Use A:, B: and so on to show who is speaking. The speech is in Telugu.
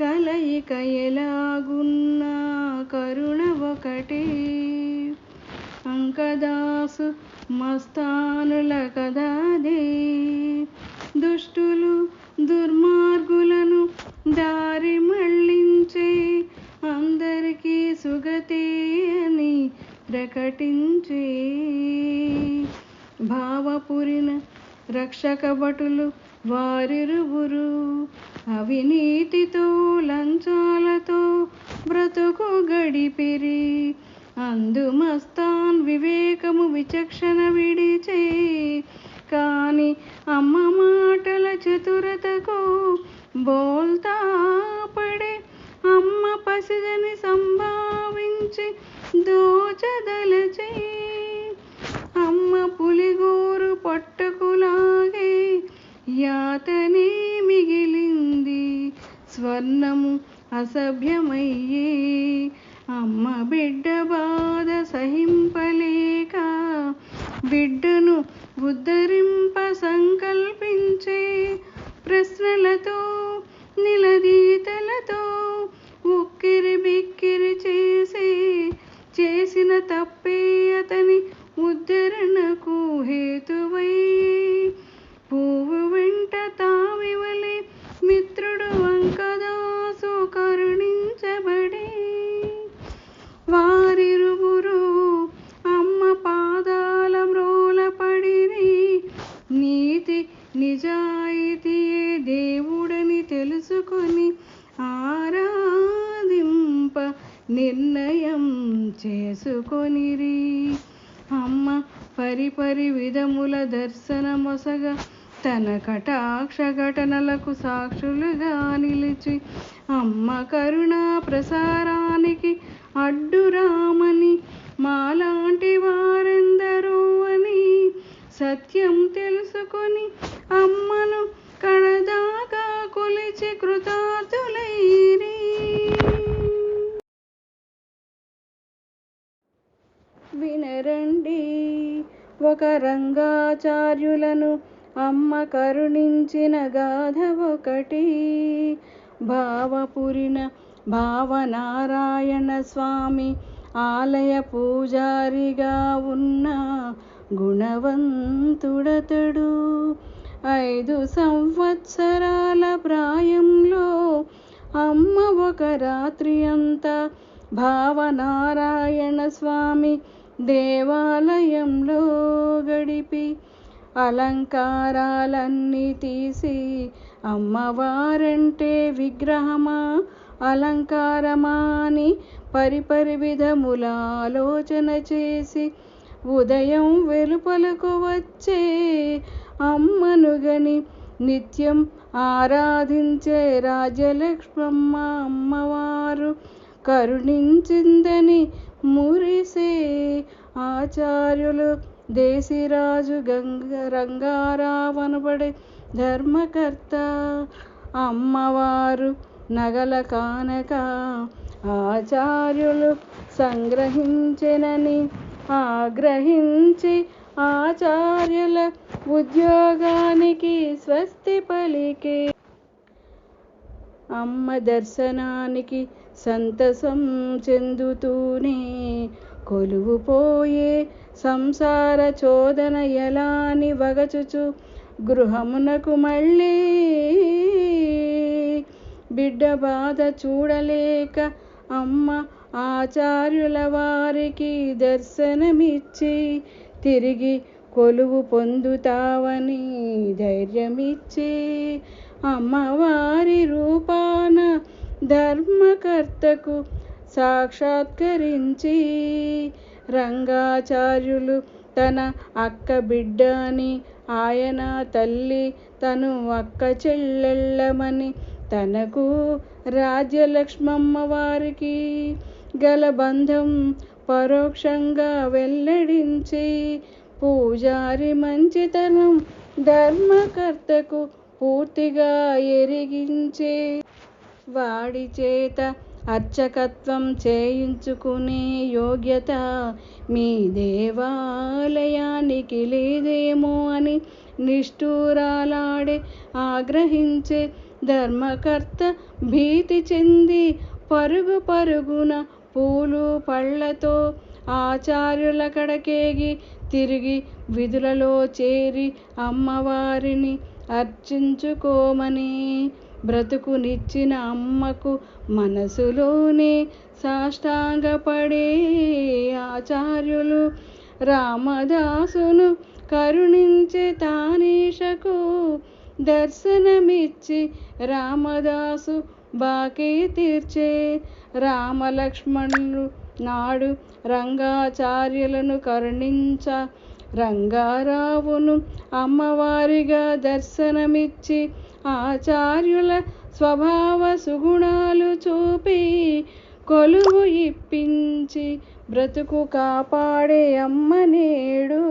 A: కలయిక ఎలాగున్నా కరుణ ఒకటే. అంకదాసు మస్తానుల కదాదే దుష్టులు దుర్మార్గులను దారి మళ్ళించే అందరికీ సుగతే అని ప్రకటించే. భావపురిన రక్షక భటులు వారిరువురు అవినీతితో లంచాలతో బ్రతుకు గడిపిరి. అందుమస్తాన్ వివేకము విచక్షణ విడిచే. కాని అమ్మ మాటల చతురత అసభ్యమయ్యే అమ్మ బిడ్డ బాధ సహింపలేక బిడ్డను ఉద్ధరింప సంకల్పించే ప్రశ్నలతో నిర్ణయం చేసుకొనిరి. అమ్మ పరిపరి విధముల దర్శనమొసగ తన కటాక్ష ఘటనలకు సాక్షులుగా నిలిచి అమ్మ కరుణా ప్రసారానికి అడ్డురామని మాలాంటి వారెందరో అని సత్యం తెలుసుకొని అమ్మను కడదాకా కొలిచి కృతార్థులైరి. వినరండి. ఒక రంగాచార్యులను అమ్మ కరుణించిన గాథ ఒకటి. భావపురిన భావనారాయణ స్వామి ఆలయ పూజారిగా ఉన్న గుణవంతుడతడు. ఐదు సంవత్సరాల ప్రాయంలో అమ్మ ఒక రాత్రి అంతా భావనారాయణ స్వామి దేవాలయంలో గడిపి అలంకారాలన్నీ తీసి అమ్మవారంటే విగ్రహమా అలంకారమా అని పరిపరి విధముల ఆలోచన చేసి ఉదయం వెలుపలకు వచ్చే అమ్మనుగని నిత్యం ఆరాధించే రాజలక్ష్మమ్మ అమ్మవారు కరుణించిందని మురిసే ఆచార్యులు దేశిరాజు గంగ రంగారావనబడే ధర్మకర్త అమ్మవారు నగల కానక ఆచార్యులు సంగ్రహించినని ఆగ్రహించి ఆచార్యుల ఉద్యోగానికి స్వస్తి పలికే అమ్మ దర్శనానికి సంతసం చెందుతూనే కొలువుపోయే సంసార చోదన ఎలాని వగచుచు గృహమునకు మళ్ళీ బిడ్డ బాధ చూడలేక అమ్మ ఆచార్యుల వారికి దర్శనమిచ్చి తిరిగి కొలువు పొందుతావని ధైర్యమిచ్చి అమ్మవారి రూప ధర్మకర్తకు సాక్షాత్కరించి రంగాచార్యులు తన అక్క బిడ్డ అని ఆయన తల్లి తను అక్క చెల్లెళ్ళమని తనకు రాజ్యలక్ష్మమ్మ వారికి గల బంధం పరోక్షంగా వెల్లడించి పూజారి మంచితనం ధర్మకర్తకు పూర్తిగా ఎరిగించే వాడి చేత అర్చకత్వం చేయించుకునే యోగ్యత మీ దేవాలయానికి లేదేమో అని నిష్ఠూరాలాడే ఆగ్రహించే ధర్మకర్త భీతి చెంది పరుగు పరుగున పూలు పళ్ళతో ఆచార్యుల కడకేగి తిరిగి విధులలో చేరి అమ్మవారిని అర్చించుకోమని బ్రతుకునిచ్చిన అమ్మకు మనసులోనే సాష్టాంగపడే ఆచార్యులు రామదాసును కరుణించే తానీషకు దర్శనమిచ్చి రామదాసు బాకీ తీర్చే రామలక్ష్మణులు నాడు రంగాచార్యులను కరుణించ రంగారావును అమ్మవారిగా దర్శనమిచ్చి ఆచార్యుల స్వభావ సుగుణాలు చూపి కొలువు ఇప్పించి బ్రతుకు కాపాడే అమ్మ నేడు.